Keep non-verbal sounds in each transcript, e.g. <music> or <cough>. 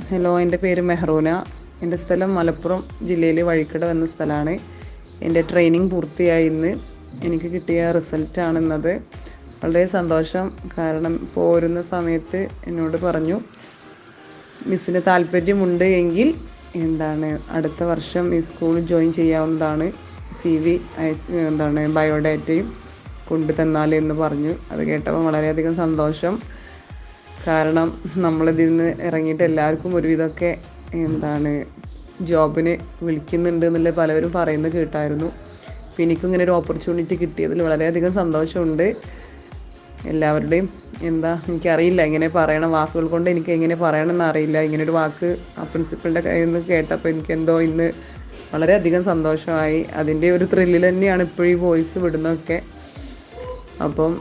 Hello എന്റെ പേര് മെഹ്റൂന. എന്റെ സ്ഥലം മലപ്പുറം ജില്ലയിൽ വഴിക്കട എന്ന സ്ഥലമാണ്. എന്റെ ട്രെയിനിങ് പൂർത്തിയായി ഇന്ന്. എനിക്ക് കിട്ടിയ റിസൾട്ടാണെന്നത് വളരെ സന്തോഷം. കാരണം പോരുന്ന സമയത്ത് എന്നോട് പറഞ്ഞു മിസ്സിന് താല്പര്യമുണ്ട് എങ്കിൽ എന്താണ് അടുത്ത വർഷം ഈ സ്കൂൾ ജോയിൻ ചെയ്യാവുന്നതാണ് സി വി എന്താണ് ബയോഡാറ്റയും കൊണ്ടു തന്നാൽ എന്ന് പറഞ്ഞു. അത് കേട്ടപ്പോൾ വളരെയധികം സന്തോഷം. കാരണം നമ്മളിതിൽ നിന്ന് ഇറങ്ങിയിട്ട് എല്ലാവർക്കും ഒരുവിധമൊക്കെ എന്താണ് ജോബിന് വിളിക്കുന്നുണ്ട് എന്നുള്ള പലവരും പറയുന്നത് കേട്ടായിരുന്നു. അപ്പോൾ എനിക്കും ഇങ്ങനെ ഒരു ഓപ്പർച്യൂണിറ്റി കിട്ടിയതിൽ വളരെയധികം സന്തോഷമുണ്ട്. എല്ലാവരുടെയും എന്താ എനിക്കറിയില്ല എങ്ങനെ പറയണം വാക്കുകൾ കൊണ്ട് എനിക്ക് എങ്ങനെ പറയണമെന്ന് അറിയില്ല. ഇങ്ങനെ ഒരു വാക്ക് ആ പ്രിൻസിപ്പളിന്റെ കയ്യിൽ നിന്ന് കേട്ടപ്പോൾ എനിക്കെന്തോ ഇന്ന് വളരെയധികം സന്തോഷമായി. അതിന്റെ ഒരു ത്രില്ലിൽ തന്നെയാണ് ഇപ്പോഴും ഈ വോയിസ് വിടുന്നതൊക്കെ. അപ്പം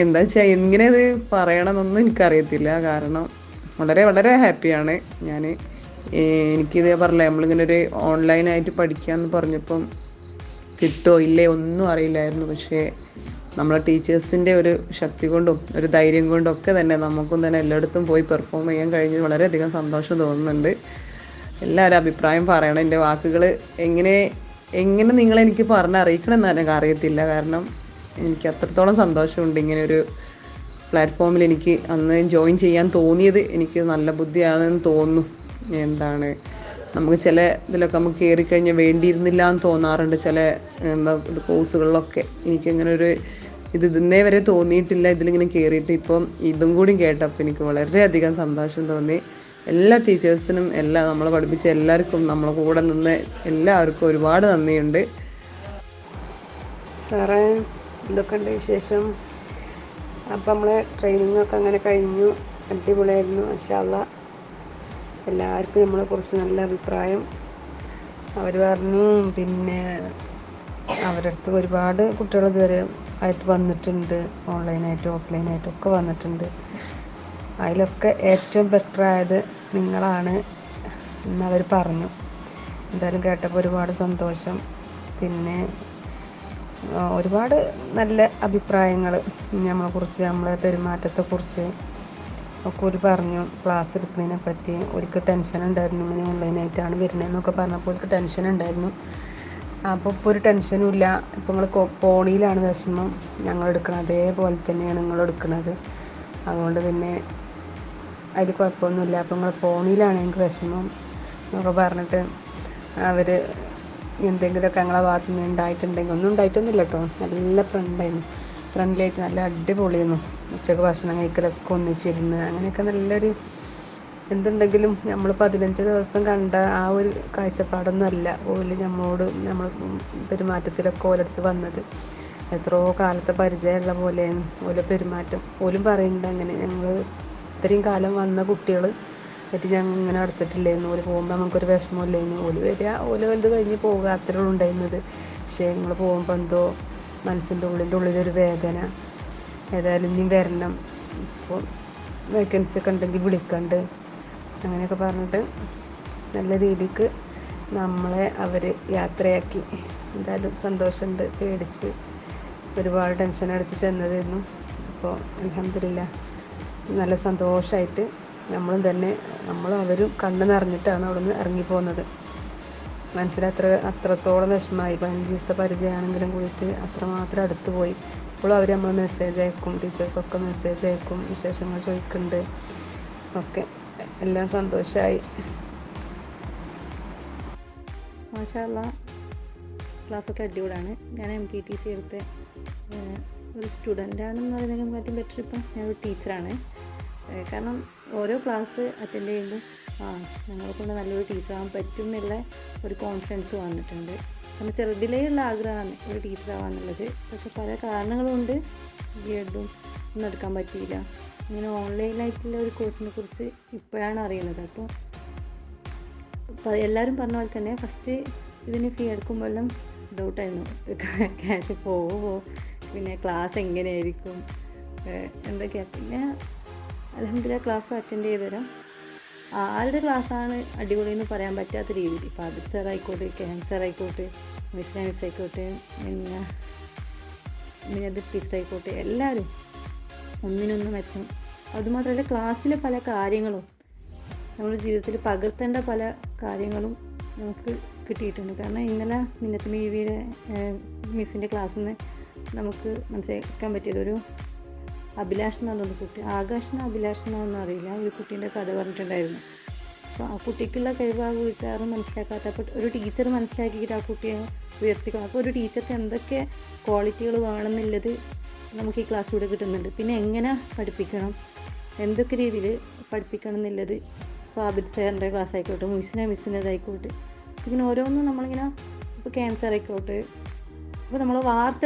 എന്താ വെച്ചാൽ എങ്ങനെ അത് പറയണമെന്നൊന്നും എനിക്കറിയത്തില്ല. കാരണം വളരെ വളരെ ഹാപ്പിയാണ് ഞാൻ എനിക്കിതേ പറഞ്ഞില്ല നമ്മളിങ്ങനെ ഒരു ഓൺലൈനായിട്ട് പഠിക്കാമെന്ന് പറഞ്ഞപ്പം കിട്ടോ ഇല്ലേ ഒന്നും അറിയില്ലായിരുന്നു. പക്ഷേ നമ്മളെ ടീച്ചേഴ്സിന്റെ ഒരു ശക്തി കൊണ്ടും ഒരു ധൈര്യം കൊണ്ടും ഒക്കെ തന്നെ നമുക്കും തന്നെ എല്ലായിടത്തും പോയി പെർഫോം ചെയ്യാൻ കഴിഞ്ഞ് വളരെയധികം സന്തോഷം തോന്നുന്നുണ്ട്. എല്ലാവരും അഭിപ്രായം പറയണം. എന്റെ വാക്കുകൾ എങ്ങനെ എങ്ങനെ നിങ്ങളെനിക്ക് പറഞ്ഞറിയിക്കണം എന്ന് എനിക്ക് അറിയത്തില്ല. കാരണം എനിക്ക് അത്രത്തോളം സന്തോഷമുണ്ട് ഇങ്ങനെ ഒരു പ്ലാറ്റ്ഫോമിൽ എനിക്ക് അന്ന് ജോയിൻ ചെയ്യാൻ തോന്നിയത് എനിക്ക് നല്ല ബുദ്ധിയാണെന്ന് തോന്നുന്നു. എന്താണ്? നമുക്ക് ചില ഇതിലൊക്കെ നമുക്ക് കയറിക്കഴിഞ്ഞാൽ വേണ്ടിയിരുന്നില്ല എന്ന് തോന്നാറുണ്ട് ചില എന്താ കോഴ്സുകളിലൊക്കെ എനിക്കങ്ങനെ ഒരു ഇത് ഇന്നേ വരെ തോന്നിയിട്ടില്ല ഇതിലിങ്ങനെ കയറിയിട്ട് ഇപ്പം ഇതും കൂടി കേട്ടപ്പോൾ എനിക്ക് വളരെയധികം സന്തോഷം തോന്നി. എല്ലാ ടീച്ചേഴ്സിനും എല്ലാ നമ്മൾ പഠിപ്പിച്ച എല്ലാവർക്കും നമ്മളെ കൂടെ നിന്ന് എല്ലാവർക്കും ഒരുപാട് നന്ദിയുണ്ട്. സാറേ എന്തൊക്കെയുണ്ട് വിശേഷം. അപ്പം നമ്മളെ ട്രെയിനിങ് ഒക്കെ അങ്ങനെ കഴിഞ്ഞു. അടിപൊളിയായിരുന്നു മഷാല്ല എല്ലാവർക്കും നമ്മളെ കുറിച്ച് നല്ല അഭിപ്രായം. അവർ പറഞ്ഞു പിന്നെ അവരുടെ അടുത്ത് ഒരുപാട് കുട്ടികൾ ഇതുവരെ ആയിട്ട് വന്നിട്ടുണ്ട്. ഓൺലൈനായിട്ടും ഓഫ്ലൈനായിട്ടും ഒക്കെ വന്നിട്ടുണ്ട്. അതിലൊക്കെ ഏറ്റവും ബെറ്റർ ആയത് നിങ്ങളാണ് എന്നവർ പറഞ്ഞു. എന്തായാലും കേട്ടപ്പോൾ ഒരുപാട് സന്തോഷം. പിന്നെ ഒരുപാട് നല്ല അഭിപ്രായങ്ങൾ നമ്മളെക്കുറിച്ച് നമ്മളെ പെരുമാറ്റത്തെക്കുറിച്ച് ഒക്കെ ഒരു പറഞ്ഞു. ക്ലാസ് എടുക്കുന്നതിനെ പറ്റി ഒരിക്കൽ ടെൻഷൻ ഉണ്ടായിരുന്നു. ഇങ്ങനെ ഓൺലൈനായിട്ടാണ് വരുന്നതെന്നൊക്കെ പറഞ്ഞപ്പോൾ ഒരിക്കൽ ടെൻഷൻ ഉണ്ടായിരുന്നു. അപ്പോൾ ഇപ്പോൾ ഒരു ടെൻഷനും ഇല്ല. ഇപ്പോൾ നിങ്ങൾ പോണിയിലാണ് വിഷമം. ഞങ്ങൾ എടുക്കുന്നത് അതേപോലെ തന്നെയാണ് നിങ്ങൾ എടുക്കുന്നത് അതുകൊണ്ട് പിന്നെ അതിൽ കുഴപ്പമൊന്നുമില്ല. അപ്പോൾ നിങ്ങൾ പോണിയിലാണ് എനിക്ക് വിഷമം എന്നൊക്കെ പറഞ്ഞിട്ട് അവർ എന്തെങ്കിലുമൊക്കെ ഞങ്ങളെ ഭാഗത്ത് നിന്ന് ഉണ്ടായിട്ടുണ്ടെങ്കിൽ ഒന്നും ഉണ്ടായിട്ടൊന്നുമില്ല കേട്ടോ നല്ല ഫ്രണ്ടായിരുന്നു ഫ്രണ്ട്ലിയായിട്ട് നല്ല അടിപൊളിയായിരുന്നു. ഉച്ചയ്ക്ക് ഭക്ഷണം കഴിക്കലൊക്കെ ഒന്നിച്ചിരുന്ന്. അങ്ങനെയൊക്കെ നല്ലൊരു എന്തുണ്ടെങ്കിലും നമ്മൾ പതിനഞ്ച് ദിവസം കണ്ട ആ ഒരു കാഴ്ചപ്പാടൊന്നും അല്ല ഓൽ നമ്മളോട് നമ്മൾ പെരുമാറ്റത്തിലൊക്കെ ഓലെടുത്ത് വന്നത്. എത്രയോ കാലത്തെ പരിചയമുള്ള പോലെയാണ് ഓലെ പെരുമാറ്റം. ഓലും പറയുന്നുണ്ട് അങ്ങനെ. ഞങ്ങൾ ഇത്രയും കാലം വന്ന കുട്ടികൾ എന്നിട്ട് ഞങ്ങൾ ഇങ്ങനെ അടുത്തിട്ടില്ലായിരുന്നു ഓൽ പോകുമ്പോൾ നമുക്കൊരു വിഷമമില്ലായിരുന്നു ഓൽ വരിക ഓൽ വലുത് കഴിഞ്ഞ് പോകുക അത്രേ ഉണ്ടായിരുന്നത്. പക്ഷേ ഞങ്ങൾ പോകുമ്പോൾ എന്തോ മനസ്സിന്റെ ഉള്ളിന്റെ ഉള്ളിലൊരു വേദന. ഏതായാലും ഇനിയും വരണം. ഇപ്പോൾ വേക്കൻസി ഒക്കെ ഉണ്ടെങ്കിൽ വിളിക്കണ്ട്. അങ്ങനെയൊക്കെ പറഞ്ഞിട്ട് നല്ല രീതിക്ക് നമ്മളെ അവർ യാത്രയാക്കി. എന്തായാലും സന്തോഷമുണ്ട്. പേടിച്ച് ഒരുപാട് ടെൻഷൻ അടിച്ച് ചെന്നതായിരുന്നു. അപ്പോൾ അലഹമില്ല നല്ല സന്തോഷമായിട്ട് നമ്മളും തന്നെ നമ്മളും അവരും കണ്ണു നിറഞ്ഞിട്ടാണ് അവിടെ നിന്ന് ഇറങ്ങിപ്പോകുന്നത്. മനസ്സിൽ അത്ര അത്രത്തോളം വിഷമമായി. പതിനഞ്ച് ദിവസത്തെ പരിചയമാണെങ്കിലും കൂടിയിട്ട് അത്രമാത്രം അടുത്ത് പോയി ഇപ്പോഴും അവർ നമ്മൾ മെസ്സേജ് അയക്കും ടീച്ചേഴ്സൊക്കെ മെസ്സേജ് അയക്കും വിശേഷങ്ങൾ ചോദിക്കുന്നുണ്ട്. ഒക്കെ എല്ലാം സന്തോഷമായി മാഷാല്ല ക്ലാസ്സൊക്കെ അടിപൊളിയാണ്. ഞാൻ എം ടി ടി സി എടുത്ത് ഒരു സ്റ്റുഡന്റാണെന്ന് പറയുന്നതിനും മറ്റും ബെറ്റർ ഇപ്പം ഞാനൊരു ടീച്ചറാണ് കാരണം ഓരോ ക്ലാസ് അറ്റൻഡ് ചെയ്യുമ്പോൾ ആ ഞങ്ങളെ കൊണ്ട് നല്ലൊരു ടീച്ചറാകാൻ പറ്റും എന്നുള്ള ഒരു കോൺഫിഡൻസ് വന്നിട്ടുണ്ട്. കാരണം ചെറുതിലേ ഉള്ള ആഗ്രഹമാണ് ഒരു ടീച്ചറാവാന്നുള്ളത് പക്ഷെ പല കാരണങ്ങൾ കൊണ്ട് ബി എഡും ഒന്നും എടുക്കാൻ പറ്റിയില്ല. ഇങ്ങനെ ഓൺലൈനായിട്ടുള്ള ഒരു കോഴ്സിനെ കുറിച്ച് ഇപ്പോഴാണ് അറിയുന്നത്. അപ്പോൾ എല്ലാവരും പറഞ്ഞ പോലെ തന്നെ ഫസ്റ്റ് ഇതിന് ഫീ എടുക്കുമ്പോഴെല്ലാം ഡൗട്ടായിരുന്നു ക്യാഷ് <laughs> പോവോ? പിന്നെ ക്ലാസ് എങ്ങനെയായിരിക്കും? എന്തൊക്കെയാണ് പിന്നെ അലഹമില്ല ക്ലാസ് അറ്റൻഡ് ചെയ്ത് തരാം. ആരുടെ ക്ലാസ്സാണ് അടിപൊളി എന്ന് പറയാൻ പറ്റാത്ത രീതിയിൽ? ഇപ്പോൾ ആദിത് സാർ ആയിക്കോട്ടെ ക്യാൻസർ ആയിക്കോട്ടെ മിസ് മിസ് ആയിക്കോട്ടെ പിന്നെ മിനത് ടീച്ചർ ആയിക്കോട്ടെ എല്ലാവരും ഒന്നിനൊന്ന് മെച്ചം. അതുമാത്രമല്ല ക്ലാസ്സിലെ പല കാര്യങ്ങളും നമ്മുടെ ജീവിതത്തിൽ പകർത്തേണ്ട പല കാര്യങ്ങളും നമുക്ക് കിട്ടിയിട്ടുണ്ട്. കാരണം ഇന്നലെ മിന്നത്ത് ബീവിയുടെ മിസ്സിന്റെ ക്ലാസ്സിൽ നിന്ന് നമുക്ക് മനസ്സിലാക്കാൻ പറ്റിയത് ഒരു അഭിലാഷ് എന്ന് പറഞ്ഞൊരു കുട്ടി. ആകാശിന് അഭിലാഷിനോ ഒന്നും അറിയില്ല ഒരു കുട്ടീന്റെ കഥ പറഞ്ഞിട്ടുണ്ടായിരുന്നു. അപ്പോൾ ആ കുട്ടിക്കുള്ള കഴിവ് ആ വീട്ടുകാരും മനസ്സിലാക്കാത്ത. അപ്പോൾ ഒരു ടീച്ചർ മനസ്സിലാക്കിയിട്ട് ആ കുട്ടിയെ ഉയർത്തിക്കണം. അപ്പോൾ ഒരു ടീച്ചർക്ക് എന്തൊക്കെ ക്വാളിറ്റികൾ വേണമെന്നുള്ളത് നമുക്ക് ഈ ക്ലാസ്സിലൂടെ കിട്ടുന്നുണ്ട്. പിന്നെ എങ്ങനെ പഠിപ്പിക്കണം? എന്തൊക്കെ രീതിയിൽ പഠിപ്പിക്കണം എന്നുള്ളത് ഇപ്പോൾ ആബിദ് സാറിന്റെ ക്ലാസ് ആയിക്കോട്ടെ മിസ്സിനെ മിസ്സിന്റെതായിക്കോട്ടെ ഇങ്ങനെ ഓരോന്നും നമ്മളിങ്ങനെ ഇപ്പോൾ ക്യാൻസർ ആയിക്കോട്ടെ. ഇപ്പോൾ നമ്മൾ വാർത്ത